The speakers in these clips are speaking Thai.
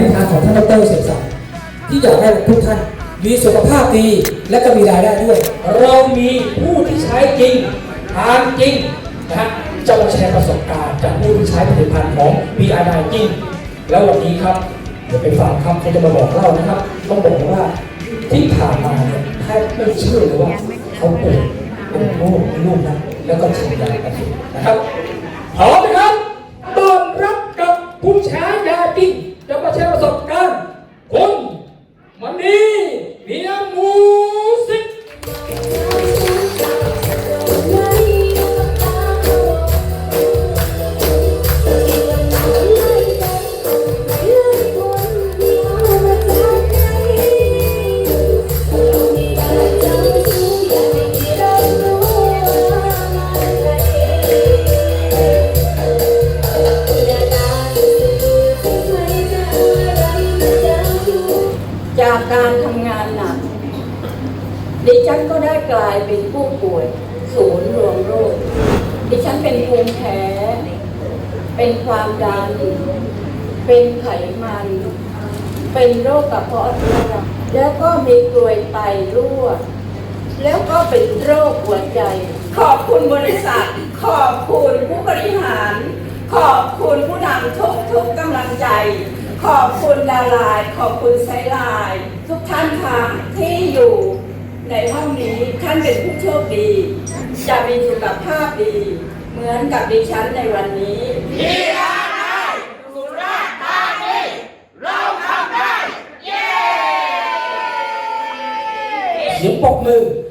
ณิธานของท่านดรเสกสรรที่อยากให้ทุกท่านมีสุขภาพดีและก็มีรายได้ด้วย เรามีผู้ที่ใช้จริงทานจริงนะฮะจะมาแชร์ประสบการณ์จากผู้ที่ใช้ผลิตภัณฑ์ของ b i 9จริง แล้ววันนี้ครับเดี๋ยวไปฟังครับเขาจะมาบอกเล่านะครับ ต้องบอกว่าที่ผ่านมาเนี่ยแทบไม่เชื่อเลยว่าเขาป่วยเป็นโรคลูกนะแล้วก็ทำยากันนะครับพร้อมไหมครับต้อนรับกับผู้ช้ยาจริง จะม เป็นผู้ป่วย ศูนย์รวมโรค ดิฉันเป็นภูมิแพ้ เป็นความดัน เป็นไขมัน เป็นโรคกระเพาะเรื้อนแล้วก็มีกรวยไตรั่ว แล้วก็เป็นโรคหัวใจ ขอบคุณบริษัท ขอบคุณผู้บริหาร ขอบคุณผู้นำทุกทุกๆกำลังใจ ขอบคุณดาราย ขอบคุณไซไลน์ทุกท่านค่ะที่อยู่ ในห้องนี้ท่านเป็นผู้โชคดี จะมีสุขภาพดี เหมือนกับดิฉันในวันนี้เสียงปรบมือให้การ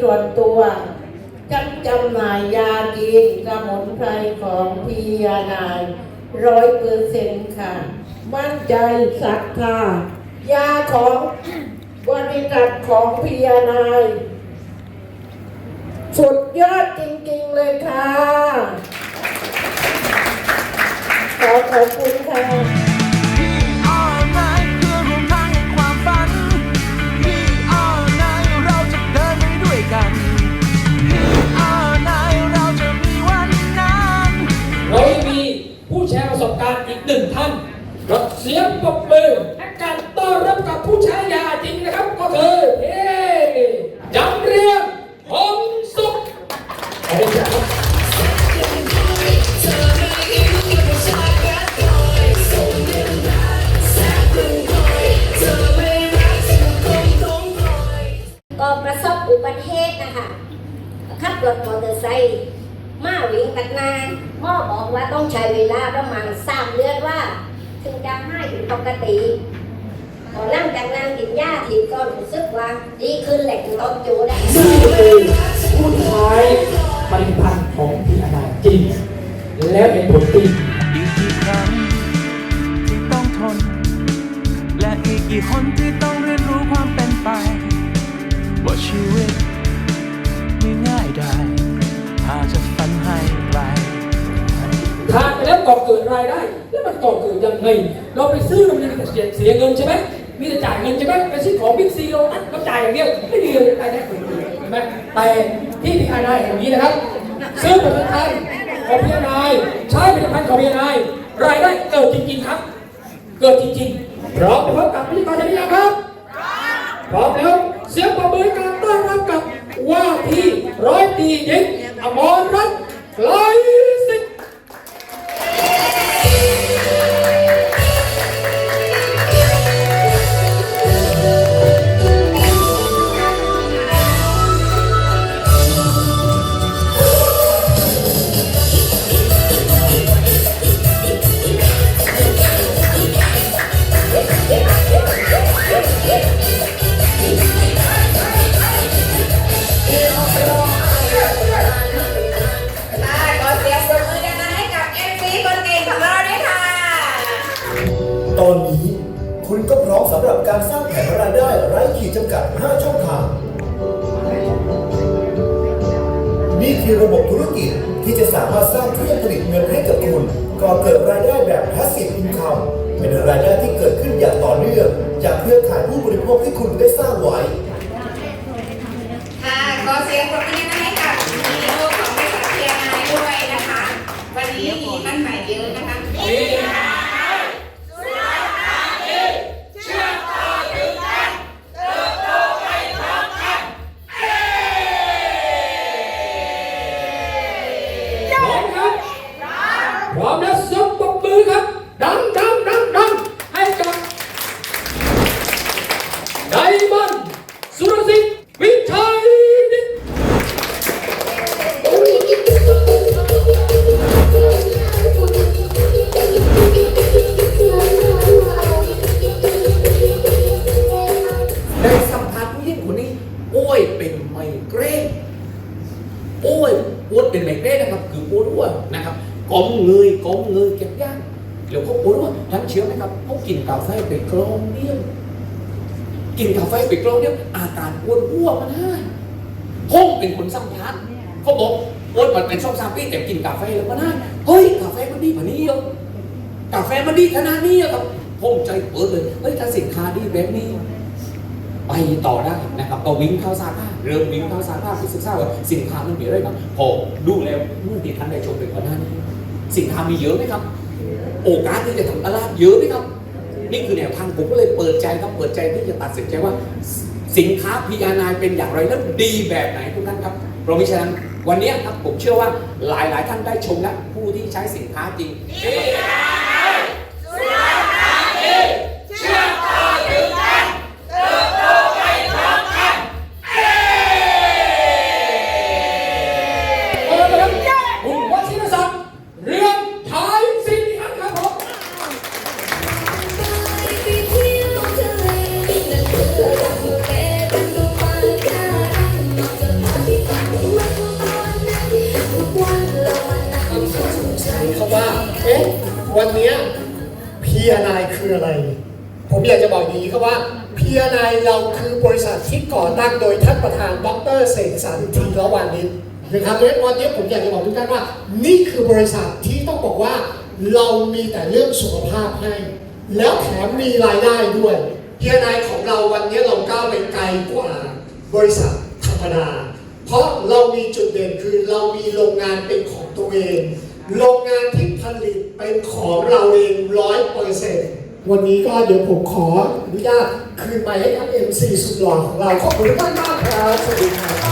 ส่วนตัวจักจำหน่ายยากินสมุนไพรของพียานายร้อยเปอร์เซ็นต์ค่ะ มั่นใจศรัทธายาของบริษัทของพียานายสุดยอดจริงๆเลยค่ะ ขอขอบคุณค่ะ รั จากนั้นกินยาทีก็รู้สึกว่า ดีขึ้นแหละถึงต้นจูได้นี่งคือผู้ใช้ผลิตภัณฑ์ของพีอานาจริง แล้วเป็นผลจริงอีกกี่ครั้งที่ต้องทน และอีกกี่คนที่ต้องเรียนรู้ความเป็นไปว่าชีวิตไม่ง่ายได้หากจะฝันให้ไกลขาดไปแล้วก่อเกิดรายได้ แล้วมันก่อเกิดยังไง เราไปซื้อเรามีแต่เสียเสียเงินใช่ไหม มีแต่จ่ายเงินใช่ไหมไปซื้อของบิ๊กซีเราอัดเราจ่ายอย่างเดียวไม่มีเลยรายได้เกิดขึ้นเห็นไหมแต่ที่พีอานาอย่างนี้นะครับ ซื้อผลิตภัณฑ์ของพีอานาใช้ผลิตภัณฑ์ของพีอานารายได้เกิดจริงๆครับ เกิดจริงๆพร้อมไปพบกับพิธีกรชนิดยังครับพร้อมแล้วเสียงปรบมือการต้อนรับกับว่าที่ร้อยตีหญิงอมรรัตน์ไกล ขีดจำกัด 5 ช่องทาง นี่คือระบบธุรกิจที่จะสามารถสร้างเครื่องผลิตเงินให้กับคุณก่อเกิดรายได้แบบ passive income เป็นรายได้ที่เกิดขึ้นอย่างต่อเนื่อง จากเครือข่ายผู้บริโภคที่คุณได้สร้างไว้ ค่ะขอเสียงปรบมือ พร้อมแล้วสบปรบมือครับ ดัง เชื่อไหมครับเขากินกาแฟไปกรองเดียกินกาแฟไปกรองเดียอาการปวดหัวมันหายผมเป็นคนสัมผัสเขาบอกปวดมันเป็นช่องสามปีแต่กินกาแฟแล้วมันหายเฮ้ยกาแฟมันดีกว่านี้เยอะกาแฟมันดีขนาดนี้อะครับผมใจเปิดเลยเฮ้ยถ้าสินค้าดีแบบนี้ไปต่อได้นะครับก็วิ่งเข้าซาก้าเริ่มวิ่งเข้าซาก้าไปศึกษาว่าสินค้ามันมีอะไรบ้างพอดูแล้วเมื่อที่ท่านได้ชมไปก่อนหน้านี้สินค้ามีเยอะไหมครับ โอกาสที่จะทำตลาดเยอะไหมครับ นี่คือแนวทางผมก็เลยเปิดใจครับเปิดใจที่จะตัดสินใจว่าสินค้าพีอานายเป็นอย่างไรและดีแบบไหนทุกท่านครับเพราะมิฉะนั้นวันนี้ครับผมเชื่อว่าหลายหลายๆท่านได้ชมแล้วผู้ที่ใช้สินค้าจริง ผมอยากจะบอกอย่างนี้ครับว่าเพียนายเราคือบริษัทที่ก่อตั้งโดยท่านประธานดรเสกสรรทีละวันนินนะครับและวันนี้ผมอยากจะบอกทุกท่านว่า นี่คือบริษัทที่ต้องบอกว่า เรามีแต่เรื่องสุขภาพให้ แล้วแถมมีรายได้ด้วยเพียนายของเราวันนี้เราก้าวไปไกลกว่าบริษัทธรรมดาเพราะเรามีจุดเด่นคือเรามีโรงงานเป็นของตัวเอง โรงงานที่ผลิตเป็นของเราเองร้อยเปอร์เซ็นต์ วันนี้ก็เดี๋ยวผมขออนุญาตคืนไปให้กับ MC สุดหล่อของเราขอบคุณท่านมากครับสวัสดีครับ